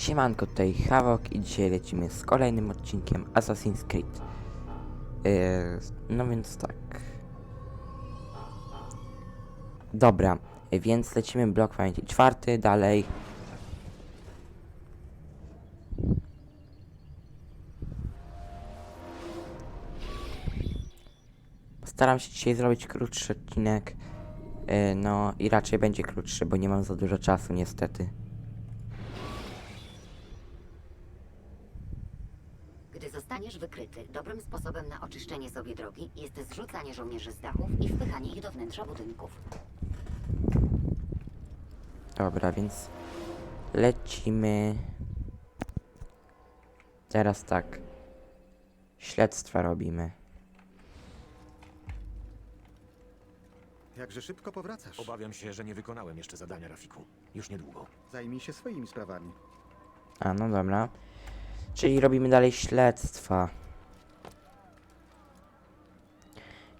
Siemanko, tutaj Havok i dzisiaj lecimy z kolejnym odcinkiem Assassin's Creed. Yy, no więc tak. Dobra, więc lecimy blok pamięci czwarty, dalej. Staram się dzisiaj zrobić krótszy odcinek. Yy, no i raczej będzie krótszy, bo nie mam za dużo czasu niestety. Gdy zostaniesz wykryty, dobrym sposobem na oczyszczenie sobie drogi jest zrzucanie żołnierzy z dachów i wpychanie ich do wnętrza budynków. Dobra, więc lecimy. Teraz tak. Śledztwa robimy. Jakże szybko powracasz. Obawiam się, że nie wykonałem jeszcze zadania, Rafiku. Już niedługo. Zajmij się swoimi sprawami. A, no dobra. Czyli robimy dalej śledztwa.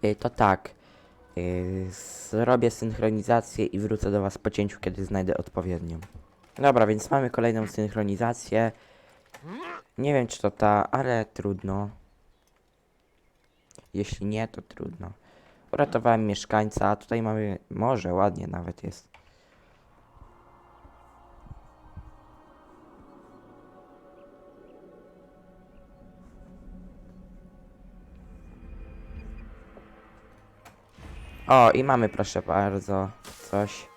Y, to tak. Y, zrobię synchronizację i wrócę do Was po cięciu, kiedy znajdę odpowiednią. Dobra, więc mamy kolejną synchronizację. Nie wiem, czy to ta, ale trudno. Jeśli nie, to trudno. Uratowałem mieszkańca, tutaj mamy morze, ładnie nawet jest. O, i mamy, proszę bardzo, coś.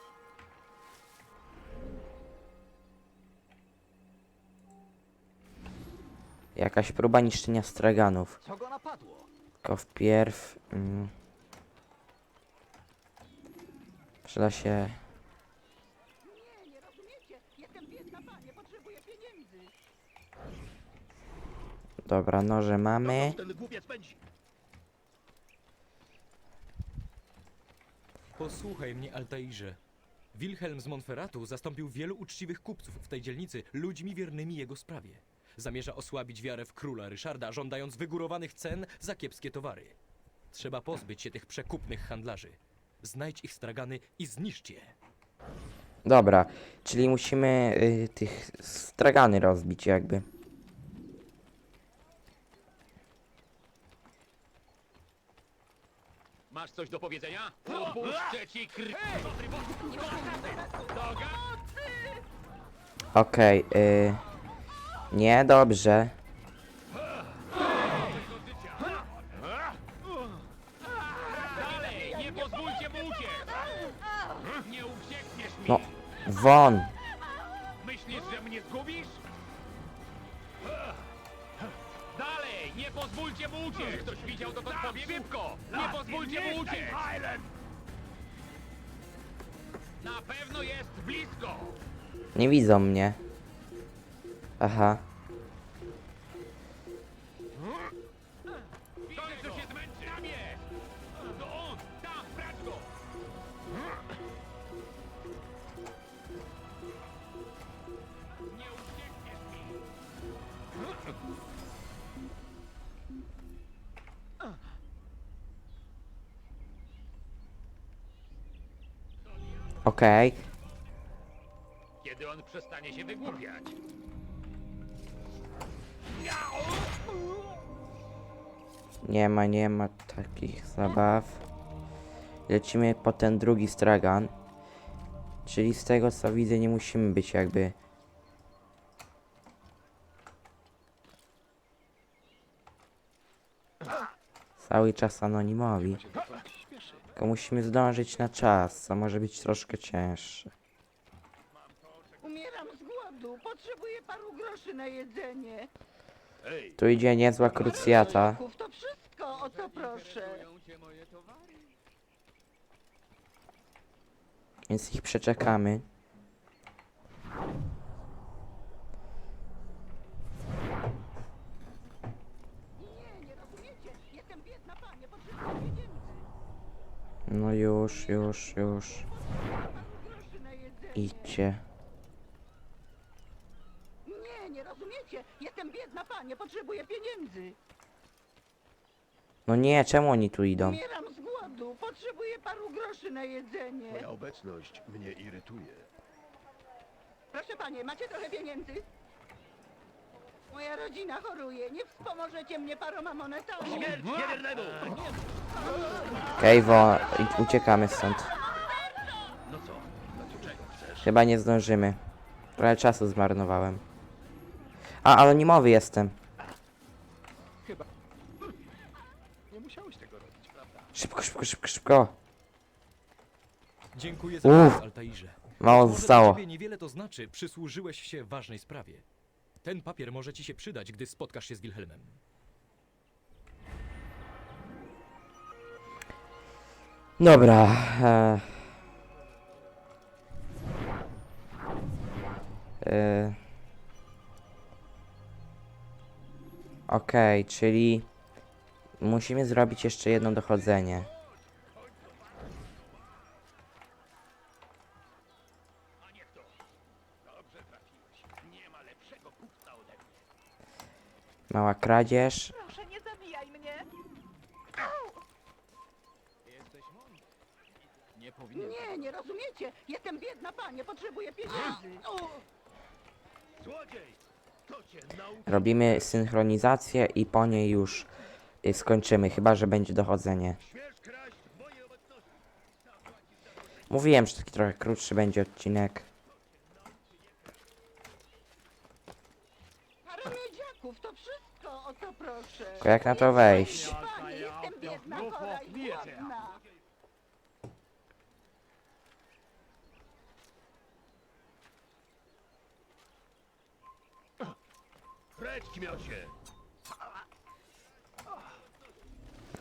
Jakaś próba niszczenia straganów. Co go napadło? Tylko wpierw... Mm, przyda się... Nie, nie rozumiecie. Jestem biedna panie, potrzebuję pieniędzy. Dobra, noże mamy. Ten głupiec pędzi. Posłuchaj mnie, Altairze. Wilhelm z Monferratu zastąpił wielu uczciwych kupców w tej dzielnicy ludźmi wiernymi jego sprawie. Zamierza osłabić wiarę w króla Ryszarda, żądając wygórowanych cen za kiepskie towary. Trzeba pozbyć się tych przekupnych handlarzy. Znajdź ich stragany i zniszcz je. Dobra, czyli musimy y, tych stragany rozbić jakby. Masz coś do powiedzenia? Opuszczę ci krw... Okej, y, nie, dobrze. Dalej! Nie pozwólcie mu uciec! Nie uciekniesz mi! No, won. Myślisz, że mnie zgubisz? Nie pozwólcie mu uciec! Ktoś widział to, to powie szybko! Nie pozwólcie mu uciec! Na pewno jest blisko! Nie widzą mnie. Aha. Okej. Kiedy on przestanie się wygłupiać? Nie ma, nie ma takich zabaw. Lecimy po ten drugi stragan. Czyli z tego co widzę nie musimy być jakby... Cały czas anonimowi. Tylko musimy zdążyć na czas, co może być troszkę cięższe. Umieram z głodu, potrzebuję paru groszy na jedzenie. Tu idzie niezła krucjata. To wszystko, o co proszę. Więc ich przeczekamy. Nie, nie rozumiecie. Jestem biedna panie, potrzebuję pieniędzy. No już, już, już. Idźcie. Nie, nie rozumiecie. Jestem biedna panie, potrzebuję pieniędzy. No nie, czemu oni tu idą? Umieram z głodu, potrzebuję paru groszy na jedzenie. Twoja obecność mnie irytuje. Proszę panie, macie trochę pieniędzy? Rodzina choruje. Nie wspomożecie mnie paroma monetami. Kejwo, i- uciekamy stąd. Chyba nie zdążymy. Trochę czasu zmarnowałem. A, anonimowy jestem. Szybko, szybko, szybko, szybko. Dziękuję za Uff. pomoc, Altairze. Mało Może zostało. Ciebie niewiele to znaczy, przysłużyłeś się ważnej sprawie. Ten papier może ci się przydać, gdy spotkasz się z Wilhelmem. Dobra. E... E... Okej, czyli musimy zrobić jeszcze jedno dochodzenie. Mała kradzież. Proszę, nie zabijaj mnie. Nie, nie rozumiecie. Jestem biedna, panie. Potrzebuję pieniędzy. O, Robimy synchronizację i po niej już y, skończymy, chyba że będzie dochodzenie. Mówiłem, że taki trochę krótszy będzie odcinek. Miedziaków, to wszystko. O to proszę. Tylko jak na to wejść? Panie, jestem biedna, chora i głodna.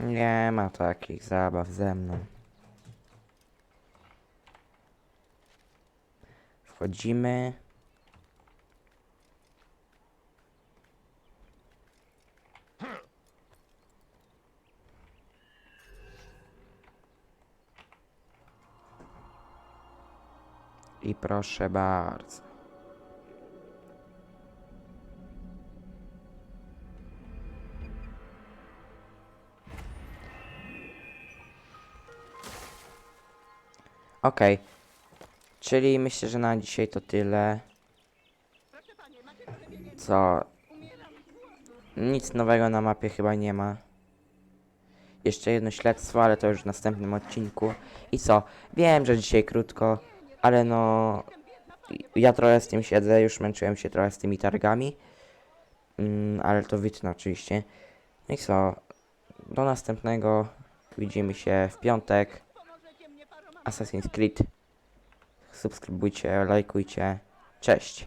Nie ma takich zabaw ze mną. Wchodzimy. I proszę bardzo. Okej. Czyli myślę, że na dzisiaj to tyle. Co? Nic nowego na mapie chyba nie ma. Jeszcze jedno śledztwo, ale to już w następnym odcinku. I co? Wiem, że dzisiaj krótko, ale no... Ja trochę z tym siedzę, już męczyłem się trochę z tymi targami. Mm, ale to wytnę oczywiście. No i co? Do następnego. Widzimy się w piątek. Assassin's Creed. Subskrybujcie, lajkujcie. Cześć.